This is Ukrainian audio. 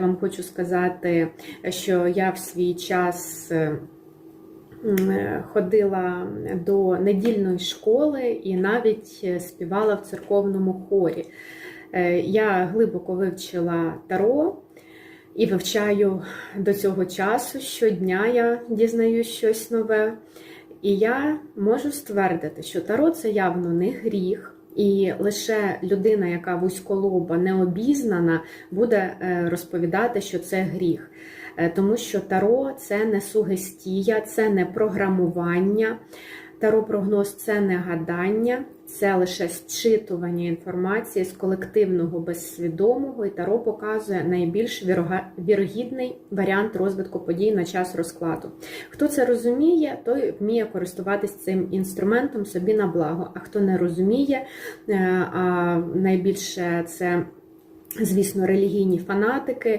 Вам хочу сказати, що я в свій час е, ходила до недільної школи і навіть е, співала в церковному хорі. Е, Я глибоко вивчила таро і вивчаю до цього часу. Щодня я дізнаю щось нове. І я можу ствердити, що таро це явно не гріх. І лише людина, яка вузьколоба, необізнана, буде е, розповідати, що це гріх. Е, Тому що таро це не сугестія, це не програмування. Таро-прогноз це не гадання, це лише зчитування інформації з колективного безсвідомого, і таро показує найбільш вірогідний варіант розвитку подій на час розкладу. Хто це розуміє, той вміє користуватись цим інструментом собі на благо. А хто не розуміє, е, а найбільше це, звісно, релігійні фанатики.